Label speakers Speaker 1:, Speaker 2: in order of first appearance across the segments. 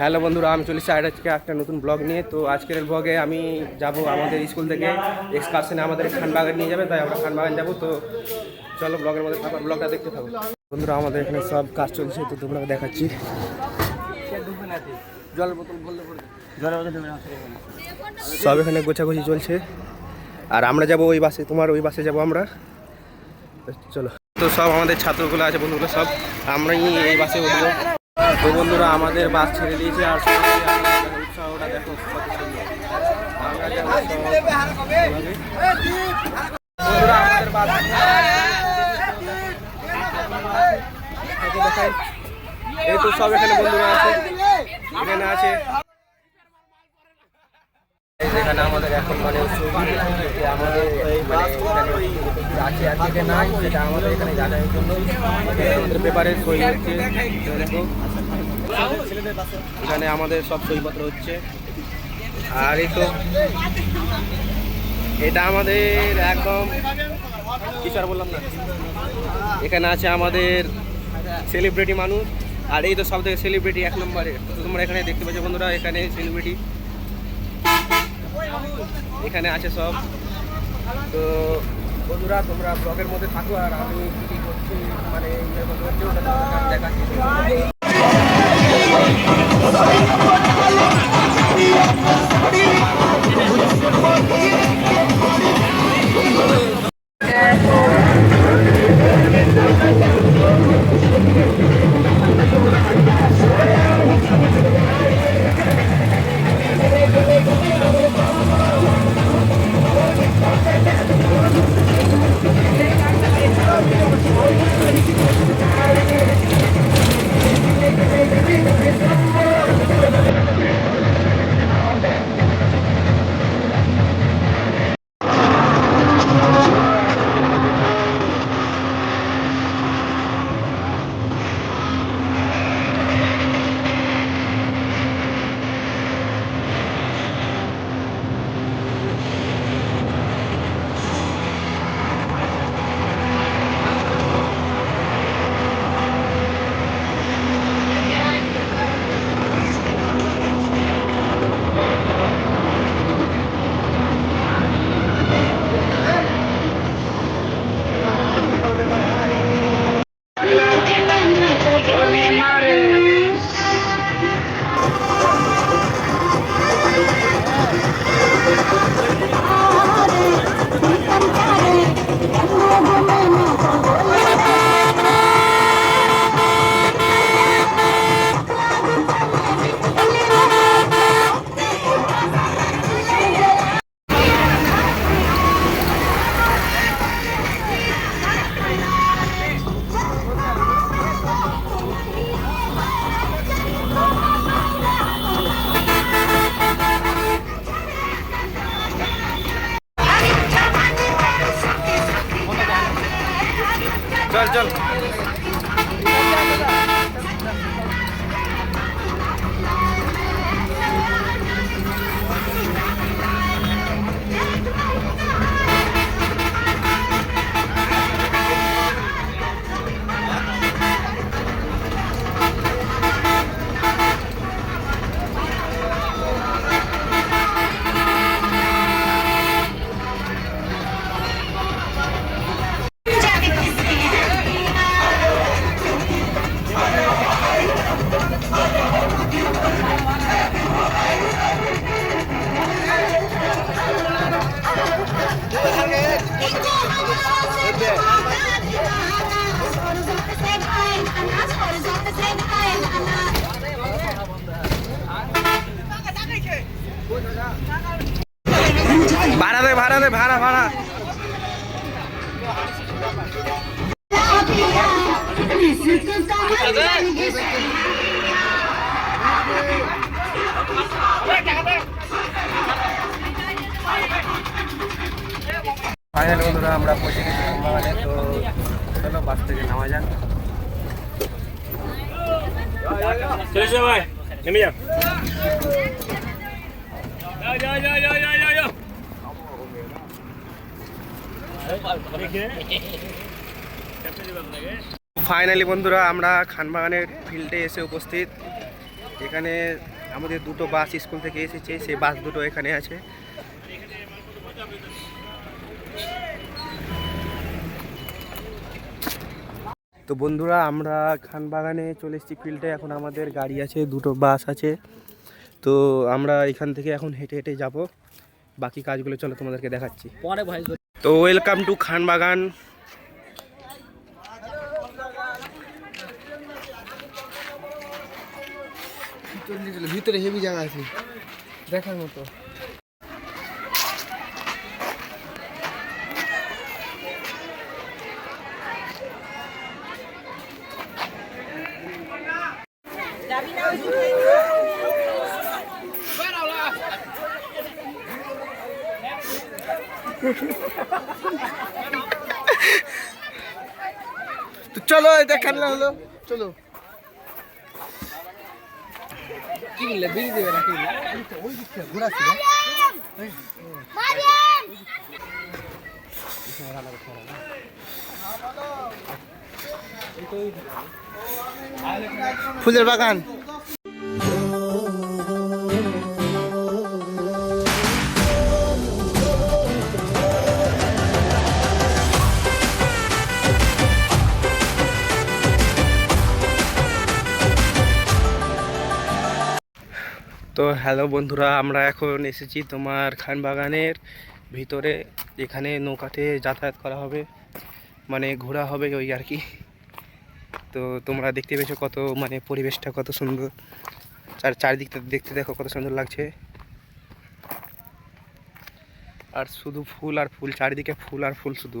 Speaker 1: Hello বন্ধুরা আমি চলেছি আর আজকে একটা নতুন ব্লগ নিয়ে। তো আজকের ব্লগে আমি যাব আমাদের স্কুল থেকে এক্সকারশনে আমাদের খানবাগান নিয়ে যাবে তাই আমরা খানবাগান যাব। তো চলো ব্লগের মধ্যে থাকো ব্লগটা দেখতে থাকো। বন্ধুরা আমাদের এখানে সব কাজ চলছে তো তোমরা দেখাচ্ছি। জলের বোতল বললে সব এখানে গোছাগুছি চলছে। আর আমরা যাব ওই বাসে তোমার ওই বাসে যাব আমরা। চলো। তো সব আমাদের ছাত্রগুলো আছে বন্ধুগুলো সব আমরাই এই বাসে উঠবো। তো বন্ধুরা, আমাদের বাস ছেড়ে দিয়েছে আর উৎসাহটা দেখো এই তো সব এখানে বন্ধুরা আছে, এখানে আছে। এই যেখানে আমাদের এখন মানে আমাদের মানে এখানে আমাদের এখানে আমাদের পেপারে সই হচ্ছে। এখানে আমাদের সব সইপত্র হচ্ছে। আর এই তো এটা আমাদের একদম কিছু আর বললাম না? এখানে আছে আমাদের সেলিব্রিটি মানুষ। আর এই তো সব থেকে সেলিব্রিটি এক নম্বরে। তো তোমরা এখানে দেখতে পাচ্ছ বন্ধুরা, এখানে সেলিব্রিটি এখানে আছে সব। তো বন্ধুরা, তোমরা ব্লগের মধ্যে থাকো আর আমি কি করছি মানে দেখাচ্ছি। চল চল ফাইনাল বন্ধুরা আমরা পৌঁছে গেছি ধর্মবাগানে তো চলো বাস থেকে নামা যাক।
Speaker 2: চলে যাও ভাই নেমে যাও। যাও
Speaker 1: ফাইনালি বন্ধুরা আমরা খানবাগানের ফিল্ডে এসে উপস্থিত। এখানে আমাদের দুটো বাস স্কুল থেকে এসেছে সেই বাস দুটো এখানে আছে। তো বন্ধুরা আমরা খানবাগানে চলে এসেছি ফিল্ডে। এখন আমাদের গাড়ি আছে দুটো বাস আছে। তো আমরা এখান থেকে এখন হেঁটে হেঁটে যাব। বাকি কাজগুলো চলো তোমাদেরকে দেখাচ্ছি। তো ওয়েলকাম টু খানবাগান।
Speaker 3: ভিতরে হেভি জায়গা আছে। দেখার মতো। তো চলো দেখার না হলো। চলো। কি বললে বেরিয়ে দেবে নাকি ওই দিকটা ছিল ফুলের বাগান।
Speaker 1: তো হ্যালো বন্ধুরা, আমরা এখন এসেছি তোমার খানবাগানের ভিতরে এখানে নৌকাতে যাতায়াত করা হবে মানে ঘোরা হবে ওই আর কি। তো তোমরা দেখতে পেয়েছ কত মানে পরিবেশটা কত সুন্দর। চার, চারিদিকটা দেখতে দেখো কত সুন্দর লাগছে। আর শুধু ফুল আর ফুল, চারিদিকে ফুল আর ফুল শুধু।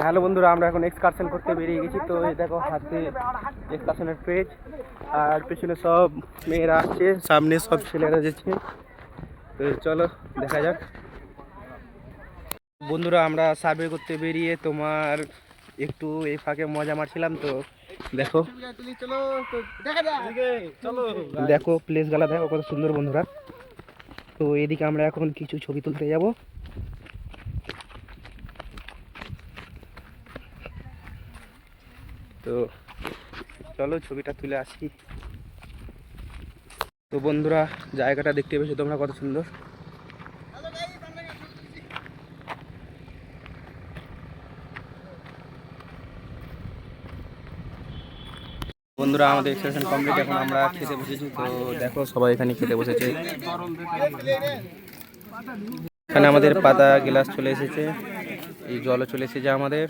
Speaker 1: হ্যালো বন্ধুরা, আমরা এখন এক্সকারশন করতে বেরিয়ে গেছি। তো এই দেখো, হাতে এক্সকারশনের পেজ আর পেছনে সব মেয়েরা আসছে সামনে সব ছেলেরা যাচ্ছে। তো চলো, দেখা যাক। বন্ধুরা, আমরা সার্ভে করতে বেরিয়ে তোমার একটু এই ফাঁকে মজা মারছিলাম, তো দেখো।
Speaker 3: দেখা যাক চলো
Speaker 1: দেখো প্লেস গালা দেখো, কত সুন্দর বন্ধুরা। তো এদিকে আমরা এখন কিছু ছবি তুলতে যাব। তো চলো ছবিটা তুলে আসি। তো বন্ধুরা, জায়গাটা দেখতে পেয়েছ তোমরা কত সুন্দর? বন্ধুরা, আমাদের এক্সপ্রেশন কমপ্লিট এখন আমরা খেতে বসেছি। তো দেখো, সবাই এখানে খেতে বসেছে। এখানে আমাদের পাতা গ্লাস চলে এসেছে। এই জলও চলে এসেছে আমাদের।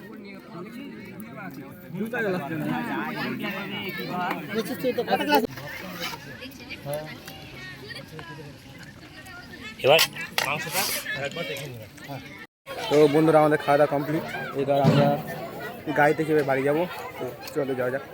Speaker 1: তো বন্ধুরা, আমাদের খাওয়া দাওয়া কমপ্লিট এবার আমরা গাড়িতে খেয়ে বাড়ি যাব। তো চলো যাওয়া যাক।